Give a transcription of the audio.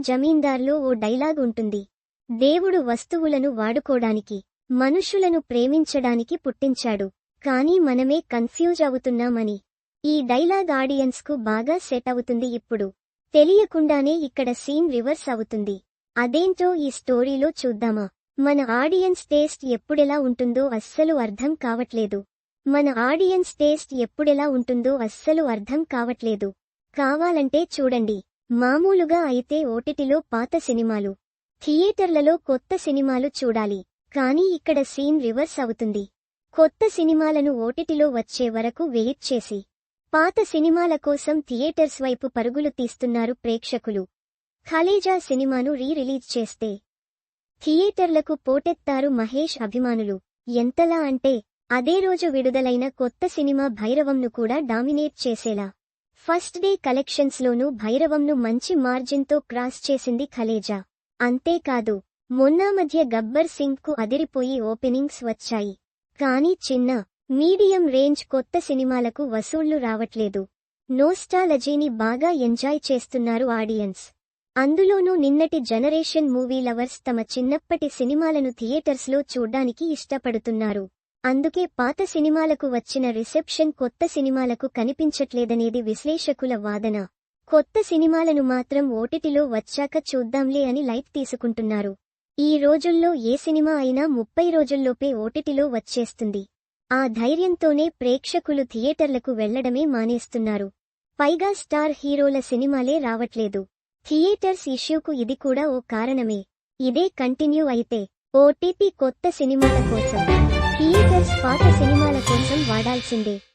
జమీందార్లో ఓ dialogue ఉంటుంది. దేవుడు వస్తువులను వాడుకోడానికి మనుషులను ప్రేమించడానికి పుట్టించాడు. కానీ మనమే కన్ఫ్యూజ్ అవుతున్నామని. ఈ డైలాగ్ ఆడియన్స్కు బాగా సెట్ అవుతుంది ఇప్పుడు. తెలియకుండానే ఇక్కడ సీన్ రివర్స్ అవుతుంది. అదేంటో ఈ స్టోరీలో చూద్దామా? మన ఆడియన్స్ టేస్ట్ ఎప్పుడెలా ఉంటుందో అస్సలు అర్థం కావట్లేదు. మన ఆడియన్స్ టేస్ట్ ఎప్పుడెలా ఉంటుందో అస్సలు అర్థం కావట్లేదు. కావాలంటే చూడండి. మామూలుగా అయితే ఓటిటిలో పాత సినిమాలు థియేటర్లలో కొత్త సినిమాలు చూడాలి కానీ ఇక్కడ సీన్ రివర్స్ అవుతుంది. కొత్త సినిమాలను ఓటిటిలో వచ్చే వరకు వెయిట్ చేసి పాత సినిమాల కోసం థియేటర్స్ వైపు పరుగులు తీస్తున్నారు ప్రేక్షకులు. ఖలేజా సినిమాను రీ రిలీజ్ చేస్తే థియేటర్లకు పోటెత్తారు మహేష్ అభిమానులు. ఎంతలా అంటే అదే రోజు విడుదలైన కొత్త సినిమా భైరవంను కూడా డామినేట్ చేసేలా. ఫస్ట్ డే కలెక్షన్స్లోనూ భైరవంను మంచి మార్జిన్తో క్రాస్ చేసింది ఖలేజా. అంతేకాదు మొన్నా మధ్య గబ్బర్ సింగ్కు అదిరిపోయి ఓపెనింగ్స్ వచ్చాయి. కానీ చిన్న మీడియం రేంజ్ కొత్త సినిమాలకు వసూళ్ళు రావట్లేదు. నోస్టాలజీని బాగా ఎంజాయ్ చేస్తున్నారు ఆడియన్స్. అందులోనూ నిన్నటి జనరేషన్ మూవీ లవర్స్ తమ చిన్నప్పటి సినిమాలను థియేటర్స్లో చూడ్డానికి ఇష్టపడుతున్నారు. అందుకే పాత సినిమాలకు వచ్చిన రిసెప్షన్ కొత్త సినిమాలకు కనిపించట్లేదనేది విశ్లేషకుల వాదన. కొత్త సినిమాలను మాత్రం ఓటిటిలో వచ్చాక చూద్దాంలే అని లైట్ తీసుకుంటున్నారు. ఈ రోజుల్లో ఏ సినిమా అయినా ముప్పై రోజుల్లోపే ఓటిటిలో వచ్చేస్తుంది. ఆ ధైర్యంతోనే ప్రేక్షకులు థియేటర్లకు వెళ్ళడమే మానేస్తున్నారు. పైగా స్టార్ హీరోల సినిమాలే రావట్లేదు. థియేటర్స్ ఇష్యూకు ఇది కూడా ఓ కారణమే. ఇదే కంటిన్యూ అయితే ఓటీపీ కొత్త సినిమాల కోసం. పాత సినిమాల కోసం వాడాల్సిందే.